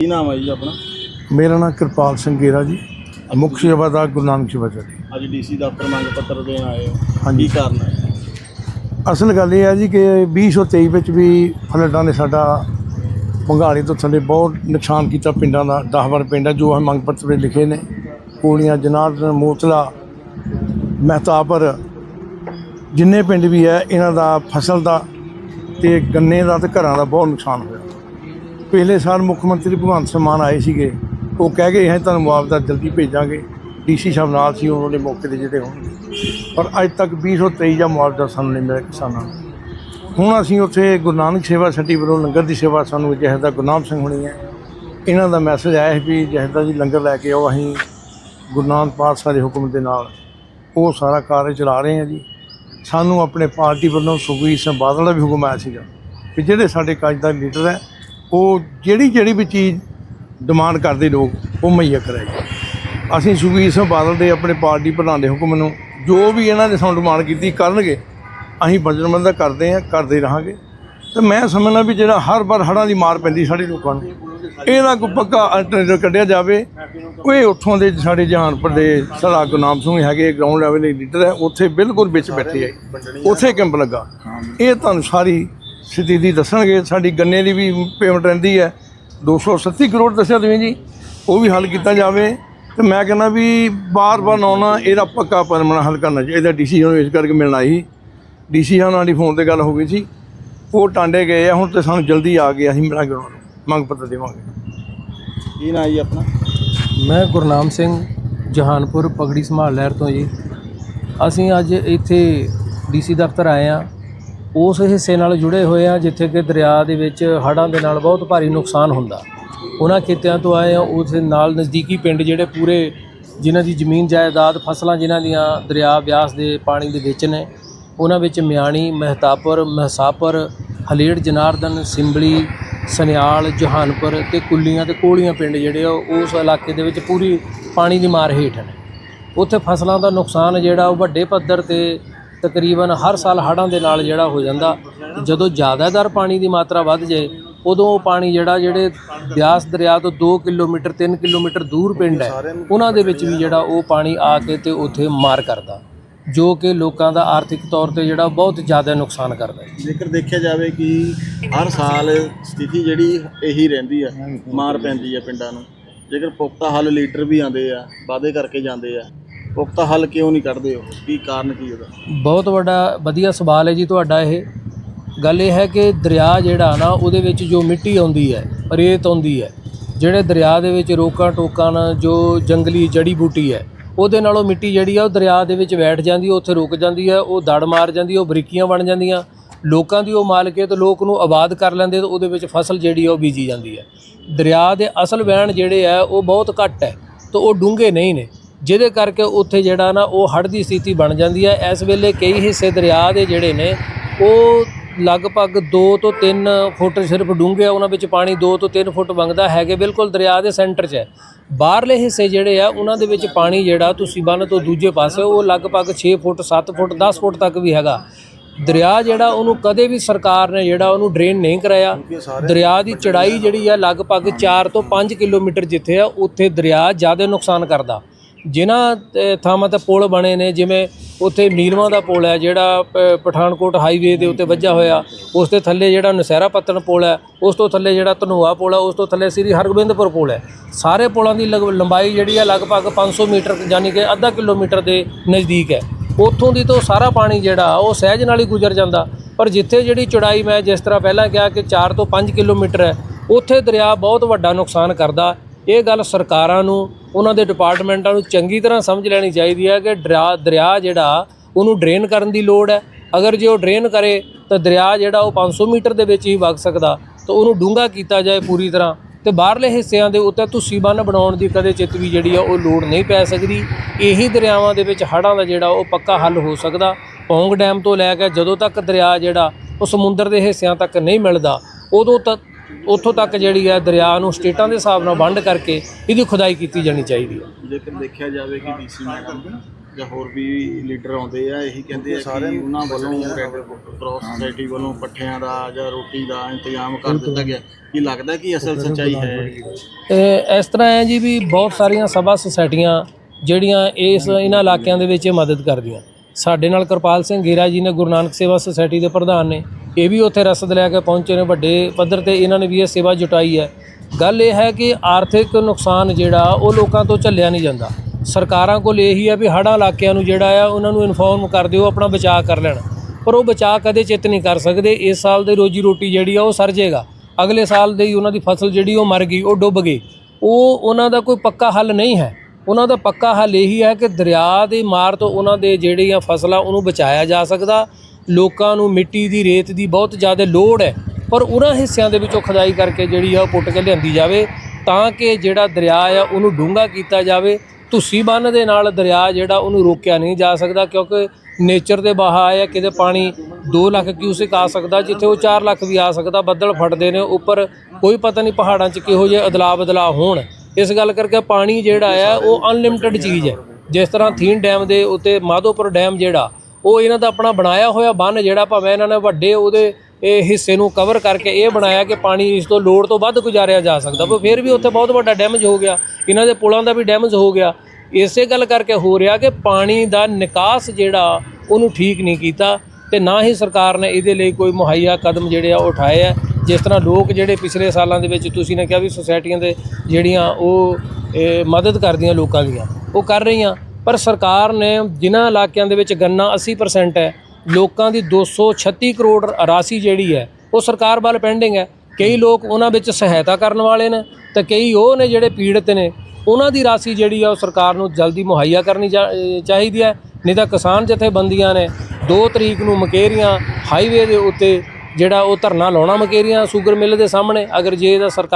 ਕੀ ਨਾਮ ਹੈ ਜੀ ਆਪਣਾ? ਮੇਰਾ ਨਾਮ ਕਿਰਪਾਲ ਸਿੰਘ ਗੇਰਾ ਜੀ। ਮੁੱਖ ਸੇਵਾਦਾਰ ਗੁਰੂ ਨਾਨਕ ਸੇਵਾ ਜੀ ਅੱਜ ਡੀਸੀ ਦਫ਼ਤਰ ਮੰਗ ਪੱਤਰ ਦੇਣ ਆਏ ਹੋ। ਕੀ ਕਾਰਨ ਹੈ? ਅਸਲ ਗੱਲ ਇਹ ਹੈ ਜੀ ਕਿ 2023 ਵਿੱਚ ਵੀ ਫਲੱਡਾਂ ਨੇ ਸਾਡਾ ਪੰਘਾਲੀ ਤੋਂ ਥੱਲੇ ਬਹੁਤ ਨੁਕਸਾਨ ਕੀਤਾ ਪਿੰਡਾਂ ਦਾ 10 ਵਾਰ ਪਿੰਡ ਜੋ ਅਸੀਂ ਮੰਗ ਪੱਤਰ ਵਿੱਚ ਲਿਖੇ ਨੇ। ਕੋਲੀਆਂ ਜਨਾਰਦਨ ਮੋਤਲਾ ਮਹਿਤਾਪਰ ਜਿੰਨੇ ਪਿੰਡ ਵੀ ਹੈ ਇਹਨਾਂ ਦਾ ਫਸਲ ਦਾ ਤੇ ਗੰਨੇ ਦਾ ਤੇ ਘਰਾਂ ਦਾ ਬਹੁਤ ਨੁਕਸਾਨ ਹੋਇਆ। ਪਿਛਲੇ ਸਾਲ ਮੁੱਖ ਮੰਤਰੀ ਭਗਵੰਤ ਸਿੰਘ ਮਾਨ ਆਏ ਸੀਗੇ, ਉਹ ਕਹਿ ਗਏ ਅਸੀਂ ਤੁਹਾਨੂੰ ਮੁਆਵਜ਼ਾ ਜਲਦੀ ਭੇਜਾਂਗੇ, ਡੀਸੀ ਸਾਹਿਬ ਨਾਲ ਸੀ, ਉਹਨਾਂ ਦੇ ਮੌਕੇ ਤੇ ਜਿਹੜੇ ਹੋਣਗੇ। ਪਰ ਅੱਜ ਤੱਕ 2023 ਦਾ ਮੁਆਵਜ਼ਾ ਸਾਨੂੰ ਨਹੀਂ ਮਿਲਿਆ ਕਿਸਾਨਾਂ ਨੂੰ। ਹੁਣ ਅਸੀਂ ਉੱਥੇ ਗੁਰੂ ਨਾਨਕ ਸੇਵਾ ਸੱਟੀ ਵੱਲੋਂ ਲੰਗਰ ਦੀ ਸੇਵਾ ਸਾਨੂੰ ਜਹਦਾ ਗੁਰਨਾਮ ਸਿੰਘ ਹੋਣੀ ਹੈ। ਇਹਨਾਂ ਦਾ ਮੈਸੇਜ ਆਇਆ ਸੀ ਵੀ ਜਹਦਾ ਜੀ ਲੰਗਰ ਲੈ ਕੇ ਆਓ, ਅਸੀਂ ਗੁਰੂ ਨਾਨਕ ਪਾਤਸ਼ਾਹ ਦੇ ਹੁਕਮ ਦੇ ਨਾਲ ਉਹ ਸਾਰਾ ਕਾਰਜ ਚਲਾ ਰਹੇ ਹਾਂ ਜੀ। ਸਾਨੂੰ ਆਪਣੇ ਪਾਰਟੀ ਵੱਲੋਂ ਸੁਖਬੀਰ ਸਿੰਘ ਬਾਦਲ ਦਾ ਵੀ ਹੁਕਮ ਆਇਆ ਸੀਗਾ ਕਿ ਜਿਹੜੇ ਸਾਡੇ ਕਾਜ ਦਾ ਲੀਡਰ ਹੈ ਉਹ ਜਿਹੜੀ ਜਿਹੜੀ ਵੀ ਚੀਜ਼ ਡਿਮਾਂਡ ਕਰਦੇ ਲੋਕ, ਉਹ ਮੁਹੱਈਆ ਕਰਾਏ ਅਸੀਂ ਸੁਖਬੀਰ ਸਿੰਘ ਬਾਦਲ ਦੇ ਆਪਣੇ ਪਾਰਟੀ ਪ੍ਰਧਾਨ ਦੇ ਹੁਕਮ ਨੂੰ ਜੋ ਵੀ ਇਹਨਾਂ ਨੇ ਸਾਨੂੰ ਡਿਮਾਂਡ ਕੀਤੀ ਕਰਨਗੇ, ਅਸੀਂ ਵਚਨਬੱਧ ਕਰਦੇ ਹਾਂ, ਕਰਦੇ ਰਹਾਂਗੇ। ਤੇ ਮੈਂ ਸਮਝਣਾ ਵੀ ਜਿਹੜਾ ਹਰ ਵਾਰ ਹੜ੍ਹਾਂ ਦੀ ਮਾਰ ਪੈਂਦੀ ਸਾਡੇ ਲੋਕਾਂ ਨੂੰ ਇਹਦਾ ਕੋਈ ਪੱਕਾ ਅਲਟਰਨੇਟਿਵ ਕੱਢਿਆ ਜਾਵੇ। ਉਹ ਇਹ ਉੱਥੋਂ ਦੇ ਸਾਡੇ ਜਹਾਨਪੁਰ ਦੇ ਸਰਦਾਰ ਗੁਰਨਾਮ ਸਿੰਘ ਹੈਗੇ ਗਰਾਊਂਡ ਲੈਵਲ ਦੇ ਲੀਡਰ ਹੈ, ਉੱਥੇ ਬਿਲਕੁਲ ਵਿੱਚ ਬੈਠੇ ਹੈ ਉੱਥੇ ਕੈਂਪ ਲੱਗਾ। ਇਹ ਤੁਹਾਨੂੰ ਸਾਰੀ ਸਥਿਤੀ ਦੱਸਣਗੇ ਸਾਡੀ ਗੰਨੇ ਦੀ ਵੀ ਪੇਮੈਂਟ ਰਹਿੰਦੀ ਹੈ। 237 ਕਰੋੜ ਦੱਸਿਆ ਤੁਸੀਂ ਜੀ ਉਹ ਵੀ ਹੱਲ ਕੀਤਾ ਜਾਵੇ। ਤੇ ਮੈਂ ਕਹਿੰਦਾ ਵੀ ਬਾਰ-ਬਾਰ ਆਉਣਾ ਇਹਦਾ ਪੱਕਾ ਪਰਮਨੈਂਟ ਹੱਲ ਕਰਨਾ ਚਾਹੀਦਾ ਡੀਸੀ ਨੂੰ ਇਸ ਕਰਕੇ ਮਿਲਣਾ ਸੀ। ਡੀਸੀ ਨਾਲ ਦੀ ਫੋਨ ਤੇ ਗੱਲ ਹੋ ਗਈ ਸੀ। ਉਹ ਟਾਂਡੇ ਗਏ ਆ ਹੁਣ ਤੇ ਸਾਨੂੰ ਜਲਦੀ ਆ ਗਏ ਅਸੀਂ ਮਿਲਾਂਗੇ ਉਹਨਾਂ ਨੂੰ ਮੰਗ ਪੱਤਰ ਦੇਵਾਂਗੇ। ਕੀ ਨਾਮ ਜੀ ਆਪਣਾ? ਮੈਂ ਗੁਰਨਾਮ ਸਿੰਘ ਜਹਾਨਪੁਰ ਪਗੜੀ ਸੰਭਾਲ ਲਹਿਰ ਤੋਂ ਜੀ। ਅਸੀਂ ਅੱਜ ਇੱਥੇ ਡੀਸੀ ਦਫ਼ਤਰ ਆਏ ਆ। ਉਸ ਹਿੱਸੇ ਨਾਲ ਜੁੜੇ ਹੋਏ ਆ, ਜਿੱਥੇ ਕਿ ਦਰਿਆ ਦੇ ਵਿੱਚ ਹੜ੍ਹਾਂ ਦੇ ਨਾਲ ਬਹੁਤ ਭਾਰੀ ਨੁਕਸਾਨ ਹੁੰਦਾ। ਉਹਨਾਂ ਖੇਤਿਆਂ ਤੋਂ ਆਏ ਆ, ਉਸ ਦੇ ਨਾਲ ਨਜ਼ਦੀਕੀ ਪਿੰਡ ਜਿਹੜੇ ਪੂਰੇ ਜਿਨ੍ਹਾਂ ਦੀ ਜ਼ਮੀਨ ਜਾਇਦਾਦ, ਫਸਲਾਂ ਜਿਨ੍ਹਾਂ ਦੀਆਂ ਦਰਿਆ ਬਿਆਸ ਦੇ ਪਾਣੀ ਦੇ ਵਿੱਚ ਨੇ, ਉਹਨਾਂ ਵਿੱਚ ਮਿਆਣੀ, ਮਹਿਤਾਪੁਰ, ਮਹਸਾਪੁਰ, ਹਲੇੜ, ਜਨਾਰਦਨ, ਸਿੰਬਲੀ, ਸਨਿਆਲ, ਜਹਾਨਪੁਰ ਤੇ ਕੁੱਲੀਆਂ ਤੇ ਕੋਲੀਆਂ ਪਿੰਡ ਜਿਹੜੇ ਆ, ਉਸ ਇਲਾਕੇ ਦੇ ਵਿੱਚ ਪੂਰੀ ਪਾਣੀ ਦੀ ਮਾਰ ਹੇਠ ਨੇ। ਉੱਥੇ ਫਸਲਾਂ ਦਾ ਨੁਕਸਾਨ ਜਿਹੜਾ ਉਹ ਵੱਡੇ ਪੱਧਰ ਤੇ ਤਕਰੀਬਨ ਹਰ ਸਾਲ ਹੜ੍ਹਾਂ ਦੇ ਨਾਲ ਜਿਹੜਾ ਹੋ ਜਾਂਦਾ, ਜਦੋਂ ਜ਼ਿਆਦਾਤਰ ਪਾਣੀ ਦੀ ਮਾਤਰਾ ਵੱਧ ਜਾਏ, ਉਦੋਂ ਉਹ ਪਾਣੀ ਜਿਹੜਾ, ਜਿਹੜੇ ਬਿਆਸ ਦਰਿਆ ਤੋਂ 2 ਕਿਲੋਮੀਟਰ 3 ਕਿਲੋਮੀਟਰ ਦੂਰ ਪਿੰਡ ਹੈ, ਉਹਨਾਂ ਦੇ ਵਿੱਚ ਵੀ ਜਿਹੜਾ ਉਹ ਪਾਣੀ ਆ ਕੇ ਤੇ ਉੱਥੇ ਮਾਰ ਕਰਦਾ, ਜੋ ਕਿ ਲੋਕਾਂ ਦਾ ਆਰਥਿਕ ਤੌਰ ਤੇ ਜਿਹੜਾ ਬਹੁਤ ਜ਼ਿਆਦਾ ਨੁਕਸਾਨ ਕਰਦਾ ਹੈ। ਜੇਕਰ ਦੇਖਿਆ ਜਾਵੇ ਕਿ ਹਰ ਸਾਲ ਸਥਿਤੀ ਜਿਹੜੀ ਇਹੀ ਰਹਿੰਦੀ ਆ, ਮਾਰ ਪੈਂਦੀ ਆ ਪਿੰਡਾਂ ਨੂੰ, ਜੇਕਰ ਪੁਖਤਾ ਹੱਲ ਲੀਡਰ ਵੀ ਆਉਂਦੇ ਆ, ਵਾਅਦੇ ਕਰਕੇ ਜਾਂਦੇ ਆ ਪੁਖਤਾ ਹੱਲ ਕਿਉਂ ਨਹੀਂ ਕੱਢਦੇ ਉਹ? ਕੀ ਕਾਰਨ ਕੀ ਉਹਦਾ? ਬਹੁਤ ਵੱਡਾ, ਵਧੀਆ ਸਵਾਲ ਹੈ ਜੀ ਤੁਹਾਡਾ ਇਹ। ਗੱਲ ਇਹ ਹੈ ਕਿ ਦਰਿਆ ਜਿਹੜਾ ਨਾ, ਉਹਦੇ ਵਿੱਚ ਜੋ ਮਿੱਟੀ ਆਉਂਦੀ ਹੈ ਰੇਤ ਆਉਂਦੀ ਹੈ, ਜਿਹੜੇ ਦਰਿਆ ਦੇ ਵਿੱਚ ਰੋਕਾਂ ਟੋਕਾਂ ਨਾਲ ਜੋ ਜੰਗਲੀ ਜੜੀ ਬੂਟੀ ਹੈ, ਉਹਦੇ ਨਾਲੋਂ ਮਿੱਟੀ ਜਿਹੜੀ ਆ, ਉਹ ਦਰਿਆ ਦੇ ਵਿੱਚ ਬੈਠ ਜਾਂਦੀ ਹੈ, ਉੱਥੇ ਰੁਕ ਜਾਂਦੀ ਹੈ, ਉਹ ਦੜ ਮਾਰ ਜਾਂਦੀ ਉਹ ਬਰੀਕੀਆਂ ਬਣ ਜਾਂਦੀਆਂ। ਲੋਕਾਂ ਦੀ ਉਹ ਮਾਲਕੀਅਤ ਤੇ ਲੋਕ ਨੂੰ ਆਬਾਦ ਕਰ ਲੈਂਦੇ ਤਾਂ ਉਹਦੇ ਵਿੱਚ ਫਸਲ ਜਿਹੜੀ ਆ, ਉਹ ਬੀਜੀ ਜਾਂਦੀ ਹੈ। ਦਰਿਆ ਦੇ ਅਸਲ ਵਹਿਣ ਜਿਹੜੇ ਆ, ਉਹ ਬਹੁਤ ਘੱਟ ਹੈ ਤਾਂ ਉਹ ਡੂੰਘੇ ਨਹੀਂ ਨੇ। ਜਿਹਦੇ ਕਰਕੇ ਉੱਥੇ ਜਿਹੜਾ ਨਾ ਉਹ ਹੜ੍ਹ ਦੀ ਸਥਿਤੀ ਬਣ ਜਾਂਦੀ ਹੈ। ਇਸ ਵੇਲੇ ਕਈ ਹਿੱਸੇ ਦਰਿਆ ਦੇ ਜਿਹੜੇ ਨੇ, ਉਹ ਲਗਭਗ 2 ਤੋਂ 3 ਫੁੱਟ ਸਿਰਫ ਡੂੰਘੇ ਆ, ਉਹਨਾਂ ਵਿੱਚ ਪਾਣੀ 2 ਤੋਂ 3 ਫੁੱਟ ਵਗਦਾ ਹੈਗੇ। ਬਿਲਕੁਲ ਦਰਿਆ ਦੇ ਸੈਂਟਰ 'ਚ ਹੈ। ਬਾਹਰਲੇ ਹਿੱਸੇ ਜਿਹੜੇ ਆ, ਉਹਨਾਂ ਦੇ ਵਿੱਚ ਪਾਣੀ ਜਿਹੜਾ ਤੁਸੀਂ ਬੰਨ ਤੋਂ ਦੂਜੇ ਪਾਸੇ, ਉਹ ਲਗਭਗ 6 ਫੁੱਟ 7 ਫੁੱਟ 10 ਫੁੱਟ ਤੱਕ ਵੀ ਹੈਗਾ। ਦਰਿਆ ਜਿਹੜਾ, ਉਹਨੂੰ ਕਦੇ ਵੀ ਸਰਕਾਰ ਨੇ ਜਿਹੜਾ, ਉਹਨੂੰ ਡਰੇਨ ਨਹੀਂ ਕਰਾਇਆ। ਦਰਿਆ ਦੀ ਚੜਾਈ ਜਿਹੜੀ ਆ, ਲਗਭਗ 4 ਤੋਂ 5 ਕਿਲੋਮੀਟਰ ਜਿੱਥੇ ਆ, ਉੱਥੇ ਦਰਿਆ ਜ਼ਿਆਦਾ ਨੁਕਸਾਨ ਕਰਦਾ। ਜਿਨ੍ਹਾਂ ਥਾਵਾਂ ਤੇ ਪੁਲ ਬਣੇ ਨੇ, ਜਿਵੇਂ ਉੱਥੇ ਨੀਲਵਾਂ ਦਾ ਪੁਲ ਹੈ, ਜਿਹੜਾ ਪ- ਪਠਾਨਕੋਟ ਹਾਈਵੇ ਦੇ ਉੱਤੇ ਵੱਜਾ ਹੋਇਆ, ਉਸ ਦੇ ਥੱਲੇ ਜਿਹੜਾ ਨਸਹਿਰਾ ਪੱਤਣ ਪੁਲ ਹੈ, ਉਸ ਤੋਂ ਥੱਲੇ ਜਿਹੜਾ ਧਨੋਆ ਪੁਲ ਹੈ, ਉਸ ਤੋਂ ਥੱਲੇ ਸ੍ਰੀ ਹਰਗੋਬਿੰਦਪੁਰ ਪੁਲ ਹੈ। ਸਾਰੇ ਪੁਲਾਂ ਦੀ ਲੰਬਾਈ ਜਿਹੜੀ ਹੈ ਲਗਭਗ 500 ਮੀਟਰ ਯਾਨੀ ਕਿ ਅੱਧਾ ਕਿਲੋਮੀਟਰ ਦੇ ਨਜ਼ਦੀਕ ਹੈ। ਉੱਥੋਂ ਦੀ ਤੋਂ ਸਾਰਾ ਪਾਣੀ ਜਿਹੜਾ, ਉਹ ਸਹਿਜ ਨਾਲ ਹੀ ਗੁਜ਼ਰ ਜਾਂਦਾ। ਪਰ ਜਿੱਥੇ ਜਿਹੜੀ ਚੌੜਾਈ ਮੈਂ ਜਿਸ ਤਰ੍ਹਾਂ ਪਹਿਲਾਂ ਕਿਹਾ ਕਿ 4 ਤੋਂ 5 ਕਿਲੋਮੀਟਰ ਹੈ, ਉੱਥੇ ਦਰਿਆ ਬਹੁਤ ਵੱਡਾ ਨੁਕਸਾਨ ਕਰਦਾ। ਇਹ ਗੱਲ ਸਰਕਾਰਾਂ ਨੂੰ, ਉਹਨਾਂ ਦੇ ਡਿਪਾਰਟਮੈਂਟਾਂ ਨੂੰ ਚੰਗੀ ਤਰ੍ਹਾਂ ਸਮਝ ਲੈਣੀ ਚਾਹੀਦੀ ਹੈ ਕਿ ਦਰਿਆ ਦਰਿਆ ਜਿਹੜਾ, ਉਹਨੂੰ ਡਰੇਨ ਕਰਨ ਦੀ ਲੋੜ ਹੈ। ਅਗਰ ਜੇ ਉਹ ਡਰੇਨ ਕਰੇ, ਤਾਂ ਦਰਿਆ ਜਿਹੜਾ ਉਹ 500 ਮੀਟਰ ਦੇ ਵਿੱਚ ਹੀ ਵਗ ਸਕਦਾ, ਤਾਂ ਉਹਨੂੰ ਡੂੰਘਾ ਕੀਤਾ ਜਾਏ ਪੂਰੀ ਤਰ੍ਹਾਂ। ਤੇ ਬਾਹਰਲੇ ਹਿੱਸਿਆਂ ਦੇ ਉੱਤੇ ਤੁਸੀਂ ਬੰਨ ਬਣਾਉਣ ਦੀ ਕਦੇ ਚਿੱਤ ਵੀ ਜਿਹੜੀ ਆ, ਉਹ ਲੋੜ ਨਹੀਂ ਪੈ ਸਕਦੀ। ਇਹੀ ਦਰਿਆਵਾਂ ਦੇ ਵਿੱਚ ਹੜ੍ਹਾਂ ਦਾ ਜਿਹੜਾ, ਉਹ ਪੱਕਾ ਹੱਲ ਹੋ ਸਕਦਾ। ਪੌਂਗ ਡੈਮ ਤੋਂ ਲੈ ਕੇ ਜਦੋਂ ਤੱਕ ਦਰਿਆ ਜਿਹੜਾ, ਉਹ ਸਮੁੰਦਰ ਦੇ ਹਿੱਸਿਆਂ ਤੱਕ ਨਹੀਂ ਮਿਲਦਾ, ਉਦੋਂ ਤੱਕ ਉੱਥੋਂ ਤੱਕ ਜਿਹੜੀ ਹੈ ਦਰਿਆ ਨੂੰ ਸਟੇਟਾਂ ਦੇ ਹਿਸਾਬ ਨਾਲ ਵੰਡ ਕਰਕੇ ਇਹਦੀ ਖੁਦਾਈ ਕੀਤੀ ਜਾਣੀ ਚਾਹੀਦੀ ਹੈ। ਜੇਕਰ ਦੇਖਿਆ ਜਾਵੇ ਕਿ ਡੀਸੀ ਮੈਡਮ ਜਾਂ ਹੋਰ ਵੀ ਲੀਡਰ ਆਉਂਦੇ ਆ ਇਹੀ ਕਹਿੰਦੇ ਆ ਕਿ ਉਹਨਾਂ ਵੱਲੋਂ ਕਰਾਸ ਸੁਸਾਇਟੀ ਵੱਲੋਂ ਪੱਠਿਆਂ ਦਾ ਜਾਂ ਰੋਟੀ ਦਾ ਇੰਤਜ਼ਾਮ ਕਰ ਦਿੱਤਾ ਗਿਆ। ਕੀ ਲੱਗਦਾ ਕਿ ਅਸਲ ਸੱਚਾਈ ਹੈ? ਇਹ ਇਸ ਤਰ੍ਹਾਂ ਹੈ ਜੀ ਵੀ ਬਹੁਤ ਸਾਰੀਆਂ ਸਭਾ ਸੁਸਾਇਟੀਆਂ ਜਿਹੜੀਆਂ ਇਸ ਇਹਨਾਂ ਇਲਾਕਿਆਂ ਦੇ ਵਿੱਚ ਇਹ ਮਦਦ ਕਰਦੀਆਂ। ਸਾਡੇ ਨਾਲ ਕਿਰਪਾਲ ਸਿੰਘ ਗੇਰਾ ਜੀ ਨੇ ਗੁਰੂ ਨਾਨਕ ਸੇਵਾ ਸੁਸਾਇਟੀ ਦੇ ਪ੍ਰਧਾਨ ਨੇ। ਇਹ ਵੀ ਉੱਥੇ ਰਸਦ ਲੈ ਕੇ ਪਹੁੰਚੇ ਨੇ ਵੱਡੇ ਪੱਧਰ ਤੇ, ਇਹਨਾਂ ਨੇ ਵੀ ਇਹ ਸੇਵਾ ਜੁਟਾਈ ਹੈ। ਗੱਲ ਇਹ ਹੈ ਕਿ ਆਰਥਿਕ ਨੁਕਸਾਨ ਜਿਹੜਾ, ਉਹ ਲੋਕਾਂ ਤੋਂ ਝੱਲਿਆ ਨਹੀਂ ਜਾਂਦਾ। ਸਰਕਾਰਾਂ ਕੋਲ ਇਹੀ ਹੈ ਵੀ ਹੜ੍ਹਾਂ ਇਲਾਕਿਆਂ ਨੂੰ ਜਿਹੜਾ ਆ, ਉਹਨਾਂ ਨੂੰ ਇਨਫੋਰਮ ਕਰ ਦਿਓ, ਆਪਣਾ ਬਚਾਅ ਕਰ ਲੈਣ। ਪਰ ਉਹ ਬਚਾਅ ਕਦੇ ਚਿੱਤ ਨਹੀਂ ਕਰ ਸਕਦੇ, ਇਸ ਸਾਲ ਦੀ ਰੋਜੀ ਰੋਟੀ ਜਿਹੜੀ ਆ, ਉਹ ਸਰ ਜਾਏਗਾ ਅਗਲੇ ਸਾਲ ਦੀ ਉਹਨਾਂ ਦੀ ਫਸਲ ਜਿਹੜੀ, ਉਹ ਮਰ ਗਈ, ਉਹ ਡੁੱਬ ਗਈ। ਉਹ, ਉਹਨਾਂ ਦਾ ਕੋਈ ਪੱਕਾ ਹੱਲ ਨਹੀਂ ਹੈ। ਉਹਨਾਂ ਦਾ ਪੱਕਾ ਹੱਲ ਇਹੀ ਹੈ ਕਿ ਦਰਿਆ ਦੀ ਮਾਰ ਤੋਂ ਉਹਨਾਂ ਦੇ ਜਿਹੜੀਆਂ ਫਸਲਾਂ, ਉਹਨੂੰ ਬਚਾਇਆ ਜਾ ਸਕਦਾ। ਲੋਕਾਂ ਨੂੰ ਮਿੱਟੀ ਦੀ, ਰੇਤ ਦੀ ਬਹੁਤ ਜ਼ਿਆਦਾ ਲੋੜ ਹੈ। ਪਰ ਉਹਨਾਂ ਹਿੱਸਿਆਂ ਦੇ ਵਿੱਚੋਂ ਖਦਾਈ ਕਰਕੇ ਜਿਹੜੀ ਆ ਉਹ ਪੁੱਟ ਕੇ ਲਿਆਂਦੀ ਜਾਵੇ, ਤਾਂ ਕਿ ਜਿਹੜਾ ਦਰਿਆ ਆ ਉਹਨੂੰ ਡੂੰਘਾ ਕੀਤਾ ਜਾਵੇ। ਧੁੱਸੀ ਬੰਨ ਦੇ ਨਾਲ ਦਰਿਆ ਜਿਹੜਾ ਉਹਨੂੰ ਰੋਕਿਆ ਨਹੀਂ ਜਾ ਸਕਦਾ, ਕਿਉਂਕਿ ਨੇਚਰ ਦੇ ਬਹਾ ਆ, ਕਿਤੇ ਪਾਣੀ 2 ਲੱਖ ਕਿਊਸਿਕ ਆ ਸਕਦਾ, ਜਿੱਥੇ ਉਹ 4 ਲੱਖ ਵੀ ਆ ਸਕਦਾ। ਬੱਦਲ ਫਟਦੇ ਨੇ, ਉੱਪਰ ਕੋਈ ਪਤਾ ਨਹੀਂ ਪਹਾੜਾਂ 'ਚ ਕਿਹੋ ਜਿਹੇ ਅਦਲਾ ਬਦਲਾ ਹੋਣ। ਇਸ ਗੱਲ ਕਰਕੇ ਪਾਣੀ ਜਿਹੜਾ ਆ, ਉਹ ਅਨਲਿਮਟਿਡ ਚੀਜ਼ ਹੈ। ਜਿਸ ਤਰ੍ਹਾਂ ਥੀਨ ਡੈਮ ਦੇ ਉੱਤੇ, ਮਾਧੋਪੁਰ ਡੈਮ ਜਿਹੜਾ ਉਹ ਇਹਨਾਂ ਦਾ ਆਪਣਾ ਬਣਾਇਆ ਹੋਇਆ ਬੰਨ ਜਿਹੜਾ ਭਾਵੇਂ ਇਹਨਾਂ ਨੇ ਵੱਡੇ ਉਹਦੇ ਇਹ ਹਿੱਸੇ ਨੂੰ ਕਵਰ ਕਰਕੇ ਇਹ ਬਣਾਇਆ ਕਿ ਪਾਣੀ ਇਸ ਤੋਂ ਲੋੜ ਤੋਂ ਵੱਧ ਗੁਜ਼ਾਰਿਆ ਜਾ ਸਕਦਾ। ਪਰ ਫਿਰ ਵੀ ਉੱਥੇ ਬਹੁਤ ਵੱਡਾ ਡੈਮੇਜ ਹੋ ਗਿਆ। ਇਹਨਾਂ ਦੇ ਪੁਲਾਂ ਦਾ ਵੀ ਡੈਮੇਜ ਹੋ ਗਿਆ। ਇਸੇ ਗੱਲ ਕਰਕੇ ਹੋ ਰਿਹਾ ਕਿ ਪਾਣੀ ਦਾ ਨਿਕਾਸ ਜਿਹੜਾ ਉਹਨੂੰ ਠੀਕ ਨਹੀਂ ਕੀਤਾ ਤੇ ਨਾ ਹੀ ਸਰਕਾਰ ਨੇ ਇਹਦੇ ਲਈ ਕੋਈ ਮੁਹੱਈਆ ਕਦਮ ਜਿਹੜੇ ਆ ਉਹ ਉਠਾਏ ਆ। ਜਿਸ ਤਰ੍ਹਾਂ ਲੋਕ ਜਿਹੜੇ ਪਿਛਲੇ ਸਾਲਾਂ ਦੇ ਵਿੱਚ ਤੁਸੀਂ ਨੇ ਕਿਹਾ ਵੀ ਸੁਸਾਇਟੀਆਂ ਦੇ ਜਿਹੜੀਆਂ ਉਹ ਮਦਦ ਕਰਦੀਆਂ ਲੋਕਾਂ ਦੀਆਂ, ਉਹ ਕਰ ਰਹੀਆਂ। ਪਰ ਸਰਕਾਰ ਨੇ ਜਿਨ੍ਹਾਂ ਇਲਾਕਿਆਂ ਦੇ ਵਿੱਚ ਗੰਨਾ 80% ਹੈ, ਲੋਕਾਂ ਦੀ 236 ਕਰੋੜ ਰਾਸ਼ੀ ਜਿਹੜੀ ਹੈ, ਉਹ ਸਰਕਾਰ ਵੱਲ ਪੈਂਡਿੰਗ ਹੈ। ਕਈ ਲੋਕ ਉਹਨਾਂ ਵਿੱਚ ਸਹਾਇਤਾ ਕਰਨ ਵਾਲੇ ਨੇ ਤੇ ਕਈ ਉਹ ਨੇ ਜਿਹੜੇ ਪੀੜਤ ਨੇ, ਉਹਨਾਂ ਦੀ ਰਾਸ਼ੀ ਜਿਹੜੀ ਆ ਉਹ ਸਰਕਾਰ ਨੂੰ ਜਲਦੀ ਮੁਹੱਈਆ ਕਰਨੀ ਚਾ- ਚਾਹੀਦੀ ਹੈ। ਨਹੀਂ ਤਾਂ ਕਿਸਾਨ ਜਥੇਬੰਦੀਆਂ ਨੇ 2 ਤਰੀਕ ਨੂੰ ਮਕੇਰੀਆਂ ਹਾਈਵੇ ਦੇ ਉੱਤੇ ਜਿਹੜਾ ਉਹ ਧਰਨਾ ਲਾਉਣਾ ਮਕੇਰੀਆਂ ਸ਼ੂਗਰ ਮਿੱਲ ਦੇ ਸਾਹਮਣੇ, ਅਗਰ ਜੇ ਇਹਦਾ ਸਰਕਾਰ